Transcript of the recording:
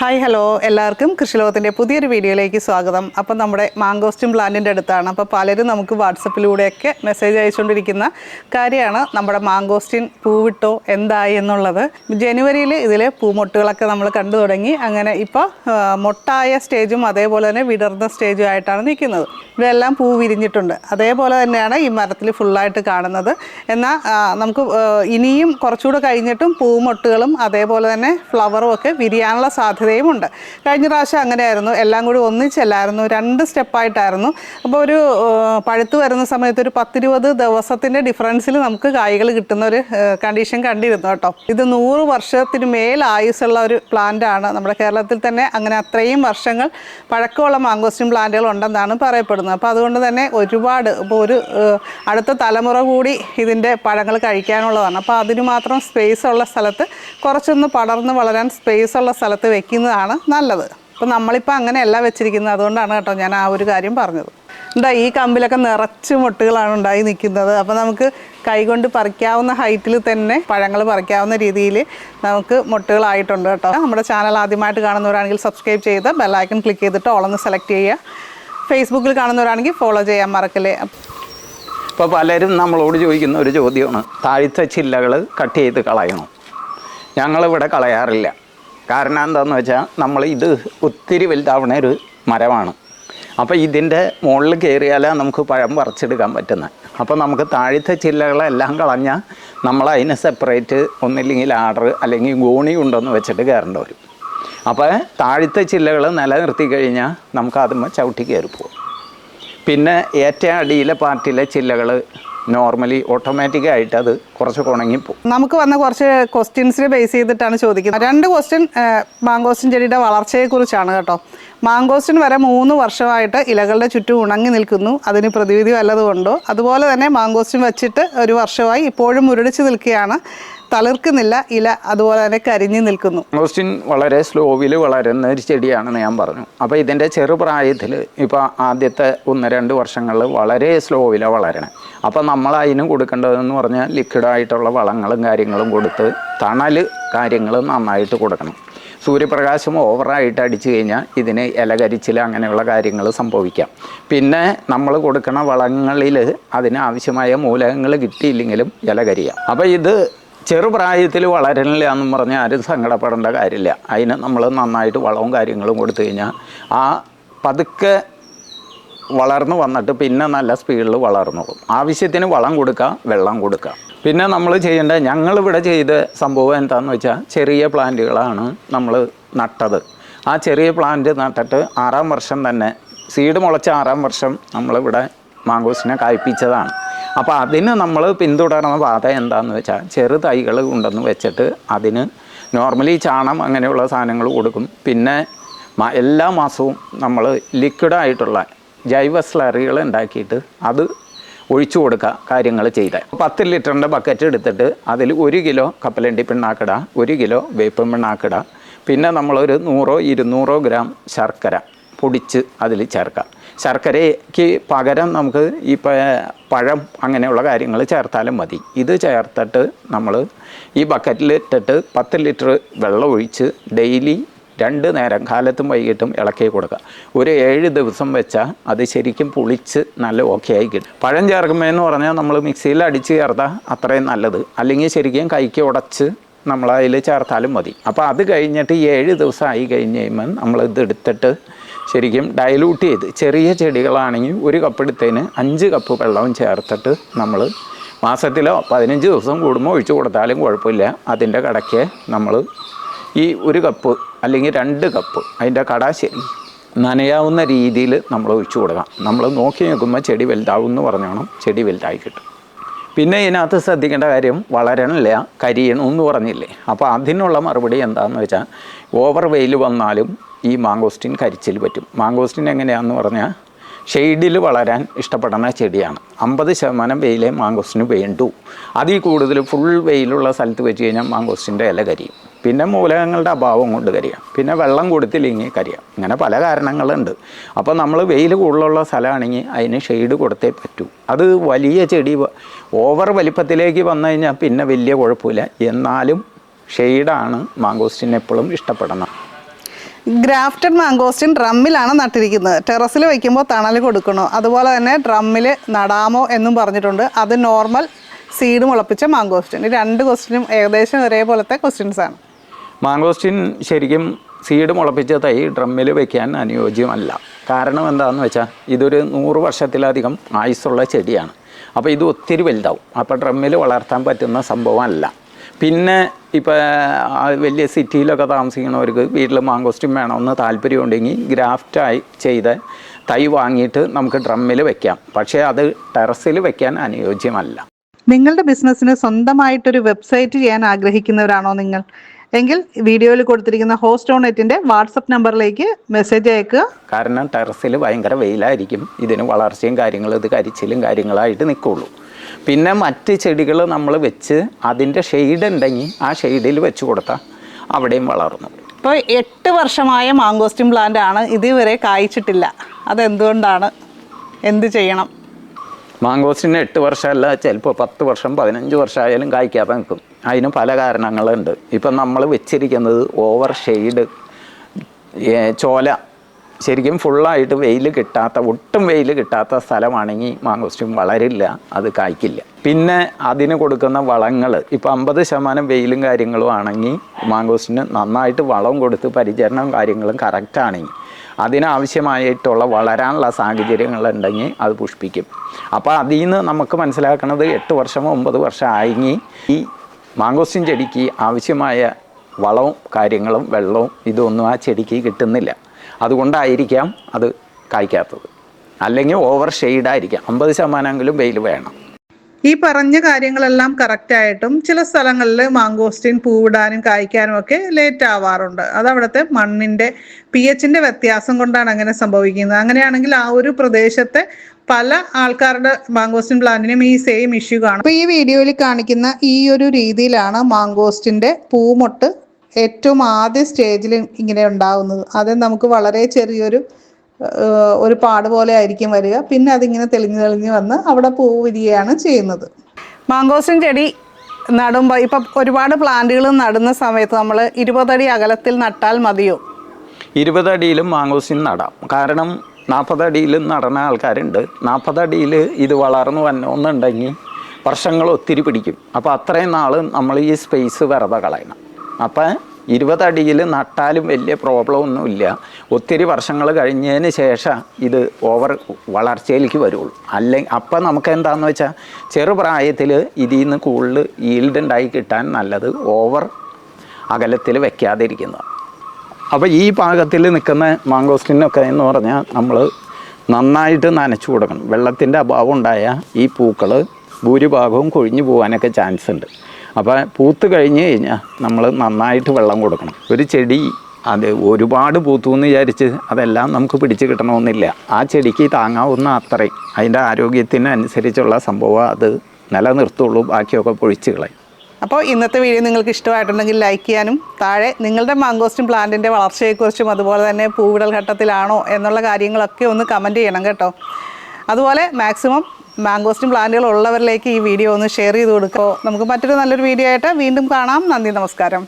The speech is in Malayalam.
Hi hello. എല്ലാവർക്കും കൃഷിലോകത്തിന്റെ പുതിയൊരു വീഡിയോയിലേക്ക് സ്വാഗതം. അപ്പം നമ്മുടെ മാങ്കോസ്റ്റും പ്ലാന്റിന്റെ അടുത്താണ്. അപ്പോൾ പലരും നമുക്ക് വാട്സപ്പിലൂടെയൊക്കെ മെസ്സേജ് അയച്ചുകൊണ്ടിരിക്കുന്ന കാര്യമാണ് നമ്മുടെ മാങ്കോസ്റ്റിൻ പൂവിട്ടോ എന്തായി എന്നുള്ളത്. ജനുവരിയിൽ ഇതിലെ പൂമൊട്ടുകളൊക്കെ നമ്മൾ കണ്ടു തുടങ്ങി. അങ്ങനെ ഇപ്പോൾ മൊട്ടായ സ്റ്റേജും അതേപോലെ തന്നെ വിടർന്ന സ്റ്റേജും ആയിട്ടാണ് നിൽക്കുന്നത്. ഇവയെല്ലാം പൂ വിരിഞ്ഞിട്ടുണ്ട്. അതേപോലെ തന്നെയാണ് ഈ മരത്തിൽ ഫുള്ളായിട്ട് കാണുന്നത്. എന്നാൽ നമുക്ക് ഇനിയും കുറച്ചുകൂടെ കഴിഞ്ഞിട്ടും പൂമൊട്ടുകളും അതേപോലെ തന്നെ ഫ്ലവറും ഒക്കെ വിരിയാനുള്ള സാധ്യതയും ഉണ്ട് കഴിഞ്ഞ പ്രാവശ്യം അങ്ങനെയായിരുന്നു. എല്ലാം കൂടി ഒന്നിച്ചല്ലായിരുന്നു. രണ്ട് സ്റ്റെപ്പായിട്ടായിരുന്നു. അപ്പോൾ ഒരു പഴുത്ത് വരുന്ന സമയത്ത് ഒരു പത്തിരുപത് ദിവസത്തിന്റെ ഡിഫറൻസിൽ നമുക്ക് കായ്കൾ കിട്ടുന്ന ഒരു കണ്ടീഷൻ കണ്ടിരുന്നു കേട്ടോ. ഇത് നൂറ് വർഷത്തിന് മേൽ ആയുസ്സുള്ള ഒരു പ്ലാന്റ് ആണ്. നമ്മുടെ കേരളത്തിൽ തന്നെ അങ്ങനെ അത്രയും വർഷങ്ങൾ പഴക്കമുള്ള മാങ്കോസ്റ്റിൻ പ്ലാന്റുകൾ ഉണ്ടെന്നാണ് പറയപ്പെടുന്നത്. അപ്പോൾ അതുകൊണ്ട് തന്നെ ഒരുപാട് ഇപ്പോൾ ഒരു അടുത്ത തലമുറ കൂടി ഇതിന്റെ പഴങ്ങൾ കഴിക്കാനുള്ളതാണ്. അപ്പോൾ അതിന് മാത്രം സ്പേസ് ഉള്ള സ്ഥലത്ത് കുറച്ചൊന്ന് പടർന്ന് വളരാൻ സ്പേസ് ഉള്ള സ്ഥലത്ത് വെക്കുന്നതാണ് നല്ലത്. ഇപ്പം നമ്മളിപ്പോൾ അങ്ങനെയല്ല വെച്ചിരിക്കുന്നത്. അതുകൊണ്ടാണ് കേട്ടോ ഞാൻ ആ ഒരു കാര്യം പറഞ്ഞത്. എന്താ ഈ കമ്പിലൊക്കെ നിറച്ച് മുട്ടുകളാണ് ഉണ്ടായി നിൽക്കുന്നത്. അപ്പോൾ നമുക്ക് കൈകൊണ്ട് പറിക്കാവുന്ന ഹൈറ്റിൽ തന്നെ പഴങ്ങൾ പറിക്കാവുന്ന രീതിയിൽ നമുക്ക് മുട്ടുകളായിട്ടുണ്ട് കേട്ടോ. നമ്മുടെ ചാനൽ ആദ്യമായിട്ട് കാണുന്നവരാണെങ്കിൽ സബ്സ്ക്രൈബ് ചെയ്ത് ബെല്ലൈക്കൺ ക്ലിക്ക് ചെയ്തിട്ട് ഓളൊന്ന് സെലക്ട് ചെയ്യുക. ഫേസ്ബുക്കിൽ കാണുന്നവരാണെങ്കിൽ ഫോളോ ചെയ്യാൻ മറക്കല്ലേ. ഇപ്പോൾ പലരും നമ്മളോട് ചോദിക്കുന്ന ഒരു ചോദ്യമാണ്. താഴ്ത്ത ചില്ലകൾ കട്ട് ചെയ്ത് കളയണം? ഞങ്ങളിവിടെ കളയാറില്ല. കാരണം എന്താണെന്ന് വെച്ചാൽ നമ്മൾ ഇത് ഒത്തിരി വലുതാവണ ഒരു മരമാണ്. അപ്പോൾ ഇതിന്റെ മുകളിൽ കയറിയാലേ നമുക്ക് പഴം പറിച്ചെടുക്കാൻ പറ്റുന്നത് അപ്പോൾ നമുക്ക് താഴത്തെ ചില്ലകളെല്ലാം കളഞ്ഞാൽ നമ്മൾ അതിനെ സെപ്പറേറ്റ് ഒന്നില്ലെങ്കിൽ ആർഡർ അല്ലെങ്കിൽ ഗോണി ഉണ്ടെന്ന് വെച്ചിട്ട് കയറേണ്ടി വരും. അപ്പോൾ താഴത്തെ ചില്ലകൾ നിലനിർത്തി കഴിഞ്ഞാൽ നമുക്ക് അതുമ്പോൾ ചവിട്ടി കയറി പോകും പിന്നെ ഏറ്റവും അടിയിലെ പാർട്ടിയിലെ ചില്ലകൾ നോർമലി ഓട്ടോമാറ്റിക്കായിട്ട് അത് കുറച്ച് പോകും നമുക്ക് വന്ന കുറച്ച് ക്വസ്റ്റ്യൻസിനെ ബേസ് ചെയ്തിട്ടാണ് ചോദിക്കുന്നത്. രണ്ട് ക്വസ്റ്റ്യൻ മാങ്കോസ്റ്റിൻ ചെടിയുടെ വളർച്ചയെക്കുറിച്ചാണ് കേട്ടോ. മാങ്കോസ്റ്റിൻ വരെ മൂന്ന് വർഷമായിട്ട് ഇലകളുടെ ചുറ്റും ഉണങ്ങി നിൽക്കുന്നു. അതിന് പ്രതിവിധി വല്ലതുകൊണ്ടോ അതുപോലെ തന്നെ മാങ്കോസ്റ്റിൻ വെച്ചിട്ട് ഒരു വർഷമായി ഇപ്പോഴും മുരടിച്ച് നിൽക്കുകയാണ്. തളിർക്കുന്നില്ല ഇല അതുപോലെ തന്നെ കരിഞ്ഞു നിൽക്കുന്നു. ഓസ്റ്റിൻ വളരെ സ്ലോവിൽ വളരുന്ന ഒരു ചെടിയാണെന്ന് ഞാൻ പറഞ്ഞു. അപ്പോൾ ഇതിന്റെ ചെറുപ്രായത്തിൽ ഇപ്പോൾ ആദ്യത്തെ ഒന്ന് രണ്ട് വർഷങ്ങളിൽ വളരെ സ്ലോവിലാണ് വളരണേ. അപ്പോൾ നമ്മൾ അതിന് കൊടുക്കേണ്ടതെന്ന് പറഞ്ഞാൽ ലിക്വിഡായിട്ടുള്ള വളങ്ങളും കാര്യങ്ങളും കൊടുത്ത് തണൽ കാര്യങ്ങൾ നന്നായിട്ട് കൊടുക്കണം. സൂര്യപ്രകാശം ഓവറായിട്ട് അടിച്ചു കഴിഞ്ഞാൽ ഇതിന് ഇലകരിച്ചിൽ അങ്ങനെയുള്ള കാര്യങ്ങൾ സംഭവിക്കാം. പിന്നെ നമ്മൾ കൊടുക്കുന്ന വളങ്ങളിൽ അതിനാവശ്യമായ മൂലകങ്ങൾ കിട്ടിയില്ലെങ്കിലും ഇലകരിയാം അപ്പോൾ ഇത് ചെറുപ്രായത്തിൽ വളരണില്ല എന്നും പറഞ്ഞാൽ ആരും സങ്കടപ്പെടേണ്ട കാര്യമില്ല. അതിന് നമ്മൾ നന്നായിട്ട് വളവും കാര്യങ്ങളും കൊടുത്തു കഴിഞ്ഞാൽ ആ പതുക്കെ വളർന്നു വന്നിട്ട് പിന്നെ നല്ല സ്പീഡിൽ വളർന്നോളും ആവശ്യത്തിന് വളം കൊടുക്കുക വെള്ളം കൊടുക്കുക പിന്നെ നമ്മൾ ചെയ്യേണ്ട ഞങ്ങളിവിടെ ചെയ്ത സംഭവം എന്താണെന്ന് വെച്ചാൽ ചെറിയ പ്ലാന്റുകളാണ് നമ്മൾ നട്ടത്. ആ ചെറിയ പ്ലാന്റ് നട്ടിട്ട് ആറാം വർഷം തന്നെ സീഡ് മുളച്ച ആറാം വർഷം നമ്മളിവിടെ മാങ്കോസിനെ കായ്പ്പിച്ചതാണ്. അപ്പോൾ അതിന് നമ്മൾ പിന്തുടർന്ന പാത എന്താണെന്ന് വെച്ചാൽ ചെറു തൈകൾ ഉണ്ടെന്ന് വെച്ചിട്ട് അതിന് നോർമലി ചാണം അങ്ങനെയുള്ള സാധനങ്ങൾ കൊടുക്കും. പിന്നെ എല്ലാ മാസവും നമ്മൾ ലിക്വിഡായിട്ടുള്ള ജൈവ സ്ലറികൾ ഉണ്ടാക്കിയിട്ട് അത് ഒഴിച്ചു കൊടുക്കുക കാര്യങ്ങൾ ചെയ്ത്. പത്ത് ലിറ്ററിന്റെ ബക്കറ്റ് എടുത്തിട്ട് അതിൽ ഒരു കിലോ കപ്പലണ്ടി പിണ്ണാക്കിട ഒരു കിലോ വേപ്പം പിണ്ണാക്കിട. പിന്നെ നമ്മളൊരു നൂറോ ഇരുന്നൂറോ ഗ്രാം ശർക്കര പൊടിച്ച് അതിൽ ചേർക്കാം ശർക്കരയ്ക്ക് പകരം നമുക്ക് പ- പഴം അങ്ങനെയുള്ള കാര്യങ്ങൾ ചേർത്താലും മതി. ഇത് ചേർത്തിട്ട് നമ്മൾ ഈ ബക്കറ്റിൽ ഇട്ടിട്ട് പത്ത് ലിറ്റർ വെള്ളം ഒഴിച്ച് ഡെയിലി രണ്ട് നേരം കാലത്തും വൈകിട്ടും ഇളക്കി കൊടുക്കുക. ഒരു ഏഴ് ദിവസം വെച്ചാൽ അത് ശരിക്കും പുളിച്ച് നല്ല ഓക്കെ ആയി കിട്ടും. പഴം ചേർക്കുമ്പോഴെന്ന് പറഞ്ഞാൽ നമ്മൾ മിക്സിയിൽ അടിച്ച് ചേർത്താൽ അത്രയും നല്ലത്. അല്ലെങ്കിൽ ശരിക്കും കൈക്ക് ഉടച്ച് നമ്മൾ അതിൽ ചേർത്താലും മതി. അപ്പോൾ അത് കഴിഞ്ഞിട്ട് ഏഴ് ദിവസം ആയി കഴിഞ്ഞ് കഴിയുമ്പോൾ നമ്മളിത് എടുത്തിട്ട് ശരിക്കും ഡയലൂട്ട് ചെയ്ത് ചെറിയ ചെടികളാണെങ്കിൽ ഒരു കപ്പ് എടുത്തതിന് അഞ്ച് കപ്പ് വെള്ളവും ചേർത്തിട്ട് നമ്മൾ മാസത്തിലോ പതിനഞ്ച് ദിവസം കൂടുമ്പോൾ ഒഴിച്ചു കൊടുത്താലും കുഴപ്പമില്ല. അതിന്റെ കടയ്ക്ക് നമ്മൾ ഈ ഒരു കപ്പ് അല്ലെങ്കിൽ രണ്ട് കപ്പ് അതിന്റെ കട ശരി നനയാവുന്ന രീതിയിൽ നമ്മൾ ഒഴിച്ചു കൊടുക്കാം നമ്മൾ നോക്കി നിൽക്കുമ്പോൾ ചെടി വലുതാവും എന്ന് പറഞ്ഞോണം. ചെടി വലുതായി കിട്ടും. പിന്നെ ഇതിനകത്ത് ശ്രദ്ധിക്കേണ്ട കാര്യം വളരണില്ല കരിയണം എന്ന് പറഞ്ഞില്ലേ? അപ്പോൾ അതിനുള്ള മറുപടി എന്താണെന്ന് വെച്ചാൽ ഓവർ വെയിൽ വന്നാലും ഈ മാങ്കോസ്റ്റിൻ കരിച്ചിൽ പറ്റും. മാങ്കോസ്റ്റിൻ എങ്ങനെയാണെന്ന് പറഞ്ഞാൽ ഷെയ്ഡിൽ വളരാൻ ഇഷ്ടപ്പെടുന്ന ചെടിയാണ്. അമ്പത് ശതമാനം വെയിലേ മാങ്കോസ്റ്റിന് വേണ്ടു. അതിൽ കൂടുതൽ ഫുൾ വെയിലുള്ള സ്ഥലത്ത് വെച്ച് കഴിഞ്ഞാൽ മാങ്കോസ്റ്റിന്റെ ഇല കരിയും. പിന്നെ മൂലകങ്ങളുടെ അഭാവം കൊണ്ട് കരിയാം. പിന്നെ വെള്ളം കൊടുത്തില്ലെങ്കിൽ കരിയാം. ഇങ്ങനെ പല കാരണങ്ങളുണ്ട്. അപ്പോൾ നമ്മൾ വെയിൽ കൂടുതലുള്ള സ്ഥലമാണെങ്കിൽ അതിന് ഷെയ്ഡ് കൊടുത്തേ പറ്റൂ. അത് വലിയ ചെടി ഓവർ വലിപ്പത്തിലേക്ക് വന്നു കഴിഞ്ഞാൽ പിന്നെ വലിയ കുഴപ്പമില്ല. എന്നാലും ഷെയ്ഡാണ് മാങ്കോസ്റ്റിന് എപ്പോഴും ഇഷ്ടപ്പെടുന്നത്. ഗ്രാഫ്റ്റഡ് മാങ്കോസ്റ്റിൻ ഡ്രമ്മിലാണ് നട്ടിരിക്കുന്നത്. ടെറസിൽ വയ്ക്കുമ്പോൾ തണൽ കൊടുക്കണോ? അതുപോലെ തന്നെ ഡ്രമ്മിൽ നടാമോ എന്നും പറഞ്ഞിട്ടുണ്ട്. അത് നോർമൽ സീഡ് മുളപ്പിച്ച മാങ്കോസ്റ്റിൻ. ഈ രണ്ട് ക്വസ്റ്റിനും ഏകദേശം ഒരേപോലത്തെ ക്വസ്റ്റ്യൻസ് ആണ്. മാങ്കോസ്റ്റിൻ ശരിക്കും സീഡ് മുളപ്പിച്ച തൈ ഡ്രമ്മിൽ വെക്കാൻ അനുയോജ്യമല്ല. കാരണം എന്താണെന്ന് വെച്ചാൽ ഇതൊരു നൂറ് വർഷത്തിലധികം ആയുസ്സുള്ള ചെടിയാണ്. അപ്പോൾ ഇത് ഒത്തിരി വലുതാവും. അപ്പോൾ ഡ്രമ്മിൽ വളർത്താൻ പറ്റുന്ന സംഭവമല്ല പിന്നെ ഇപ്പോൾ വലിയ സിറ്റിയിലൊക്കെ താമസിക്കുന്നവർക്ക് വീട്ടിൽ മാങ്കോസ്റ്റും വേണമെന്ന് താല്പര്യമുണ്ടെങ്കിൽ ഗ്രാഫ്റ്റായി ചെയ്ത് തൈ വാങ്ങിയിട്ട് നമുക്ക് ഡ്രമ്മിൽ വെക്കാം. പക്ഷേ അത് ടെറസിൽ വെക്കാൻ അനുയോജ്യമല്ല. നിങ്ങളുടെ ബിസിനസ്സിന് സ്വന്തമായിട്ടൊരു വെബ്സൈറ്റ് ചെയ്യാൻ ആഗ്രഹിക്കുന്നവരാണോ നിങ്ങൾ? എങ്കിൽ വീഡിയോയിൽ കൊടുത്തിരിക്കുന്ന ഹോസ്റ്റ് ഓൺ വാട്സപ്പ് നമ്പറിലേക്ക് മെസ്സേജ് അയക്കുക. കാരണം ടെറസിൽ ഭയങ്കര വെയിലായിരിക്കും. ഇതിന് വളർച്ചയും കാര്യങ്ങളും ഇത് കരിച്ചിലും കാര്യങ്ങളായിട്ട് നിൽക്കുള്ളൂ. പിന്നെ മറ്റ് ചെടികൾ നമ്മൾ വെച്ച് അതിന്റെ ഷെയ്ഡ് ഉണ്ടെങ്കിൽ ആ ഷെയ്ഡിൽ വെച്ച് കൊടുത്താൽ അവിടെയും വളർന്നു. ഇപ്പോൾ എട്ട് വർഷമായ മാങ്കോസ്റ്റിൻ പ്ലാന്റ് ആണ് ഇതുവരെ കായ്ച്ചിട്ടില്ല. അതെന്തുകൊണ്ടാണ്? എന്ത് ചെയ്യണം? മാങ്കോസ്റ്റിന് എട്ട് വർഷമല്ല ചിലപ്പോൾ പത്ത് വർഷം പതിനഞ്ച് വർഷമായാലും കായ്ക്കാതെ നിൽക്കും അതിന് പല കാരണങ്ങളുണ്ട്. ഇപ്പം നമ്മൾ വെച്ചിരിക്കുന്നത് ഓവർ ഷെയ്ഡ് ചോല ശരിക്കും ഫുള്ളായിട്ട് വെയിൽ കിട്ടാത്ത ഒട്ടും വെയിൽ കിട്ടാത്ത സ്ഥലമാണെങ്കിൽ മാങ്കോസ്റ്റും വളരില്ല അത് കായ്ക്കില്ല. പിന്നെ അതിന് കൊടുക്കുന്ന വളങ്ങൾ ഇപ്പോൾ അമ്പത് ശതമാനം വെയിലും കാര്യങ്ങളും ആണെങ്കിൽ മാങ്കോസ്റ്റിന് നന്നായിട്ട് വളം കൊടുത്ത് പരിചരണവും കാര്യങ്ങളും കറക്റ്റാണെങ്കിൽ അതിനാവശ്യമായിട്ടുള്ള വളരാനുള്ള സാഹചര്യങ്ങളുണ്ടെങ്കിൽ അത് പുഷ്പിക്കും. അപ്പോൾ അതിൽ നിന്ന് നമുക്ക് മനസ്സിലാക്കുന്നത് എട്ട് വർഷമോ ഒമ്പത് വർഷം ആയെങ്കിൽ ഈ മാങ്കോസ്റ്റിൻ ചെടിക്ക് ആവശ്യമായ വളവും കാര്യങ്ങളും വെള്ളവും ഇതൊന്നും ആ ചെടിക്ക് കിട്ടുന്നില്ല. അതുകൊണ്ടായിരിക്കാം അത് കായ്ക്കാത്തത്. അല്ലെങ്കിൽ ഓവർ ഷെയ്ഡായിരിക്കാം അമ്പത് ശതമാനമെങ്കിലും വെയിൽ വേണം. ഈ പറഞ്ഞ കാര്യങ്ങളെല്ലാം കറക്റ്റ് ആയിട്ടും ചില സ്ഥലങ്ങളിൽ മാങ്കോസ്റ്റിൻ പൂവിടാനും കായ്ക്കാനും ഒക്കെ ലേറ്റ് ആവാറുണ്ട്. അത് അവിടുത്തെ മണ്ണിന്റെ പി എച്ചിന്റെ വ്യത്യാസം കൊണ്ടാണ് അങ്ങനെ സംഭവിക്കുന്നത്. അങ്ങനെയാണെങ്കിൽ ആ ഒരു പ്രദേശത്തെ പല ആൾക്കാരുടെ മാങ്കോസ്റ്റിൻ പ്ലാന്റിനും ഈ സെയിം ഇഷ്യൂ കാണും. അപ്പോൾ ഈ വീഡിയോയിൽ കാണിക്കുന്ന ഈ ഒരു രീതിയിലാണ് മാങ്കോസ്റ്റിന്റെ പൂമൊട്ട് ഏറ്റവും ആദ്യ സ്റ്റേജിൽ ഇങ്ങനെ ഉണ്ടാകുന്നത് അത് നമുക്ക് വളരെ ചെറിയൊരു ഒരു പാട് പോലെ ആയിരിക്കും വരിക. പിന്നെ അതിങ്ങനെ തെളിഞ്ഞു തെളിഞ്ഞ് വന്ന് അവിടെ പൂ വിരിയുകയാണ് ചെയ്യുന്നത്. മാങ്കോസിൻ ചെടി നടുമ്പോൾ ഇപ്പം ഒരുപാട് പ്ലാന്റുകൾ നടുന്ന സമയത്ത് നമ്മൾ ഇരുപതടി അകലത്തിൽ നട്ടാൽ മതിയോ? ഇരുപതടിയിലും മാങ്കോസിൻ നടാം. കാരണം നാൽപ്പതടിയിലും നടന്ന ആൾക്കാരുണ്ട്. നാൽപ്പതടിയിൽ ഇത് വളർന്നു വന്നോന്നുണ്ടെങ്കിൽ വർഷങ്ങൾ ഒത്തിരി പിടിക്കും. അപ്പോൾ അത്രയും നാൾ നമ്മൾ ഈ സ്പേസ് വെറുതെ കളയണം. അപ്പം ഇരുപതടിയിൽ നട്ടാലും വലിയ പ്രോബ്ലം ഒന്നുമില്ല ഒത്തിരി വർഷങ്ങൾ കഴിഞ്ഞതിന് ശേഷം ഇത് ഓവർ വളർച്ചയിലേക്ക് വരുള്ളൂ. അല്ലെങ്കിൽ അപ്പം നമുക്ക് എന്താണെന്ന് വെച്ചാൽ ചെറുപ്രായത്തിൽ ഇതിൽ നിന്ന് കൂടുതൽ ഈൽഡ് ഉണ്ടായി കിട്ടാൻ നല്ലത് ഓവർ അകലത്തിൽ വെക്കാതിരിക്കുന്നത് അപ്പോൾ ഈ പാകത്തിൽ നിൽക്കുന്ന മാങ്കോസ്റ്റിനൊക്കെ എന്ന് പറഞ്ഞാൽ നമ്മൾ നന്നായിട്ട് നനച്ചു കൊടുക്കണം. വെള്ളത്തിന്റെ അഭാവം ഉണ്ടായ ഈ പൂക്കൾ ഭൂരിഭാഗവും കൊഴിഞ്ഞു പോകാനൊക്കെ ചാൻസ് ഉണ്ട്. അപ്പോൾ പൂത്ത് കഴിഞ്ഞ് കഴിഞ്ഞാൽ നമ്മൾ നന്നായിട്ട് വെള്ളം കൊടുക്കണം. ഒരു ചെടി അത് ഒരുപാട് പൂത്തു എന്ന് വിചാരിച്ച് അതെല്ലാം നമുക്ക് പിടിച്ച് കിട്ടണമെന്നില്ല. ആ ചെടിക്ക് താങ്ങാവുന്ന അത്രയും. അതിന്റെ ആരോഗ്യത്തിനനുസരിച്ചുള്ള സംഭവം അത് നിലനിർത്തുള്ളൂ ബാക്കിയൊക്കെ പൊഴിച്ച് കളയും. അപ്പോൾ ഇന്നത്തെ വീഡിയോ നിങ്ങൾക്ക് ഇഷ്ടമായിട്ടുണ്ടെങ്കിൽ ലൈക്ക് ചെയ്യാനും താഴെ നിങ്ങളുടെ മാങ്കോസ്റ്റും പ്ലാന്റിന്റെ വളർച്ചയെക്കുറിച്ചും അതുപോലെ തന്നെ പൂവിടൽ ഘട്ടത്തിലാണോ എന്നുള്ള കാര്യങ്ങളൊക്കെ ഒന്ന് കമന്റ് ചെയ്യണം കേട്ടോ. അതുപോലെ മാക്സിമം മാങ്കോസ്റ്റിൻ പ്ലാന്റുകൾ ഉള്ളവരിലേക്ക് ഈ വീഡിയോ ഒന്ന് ഷെയർ ചെയ്ത് കൊടുക്കുമോ നമുക്ക് മറ്റൊരു നല്ലൊരു വീഡിയോ ആയിട്ട് വീണ്ടും കാണാം. നന്ദി നമസ്കാരം.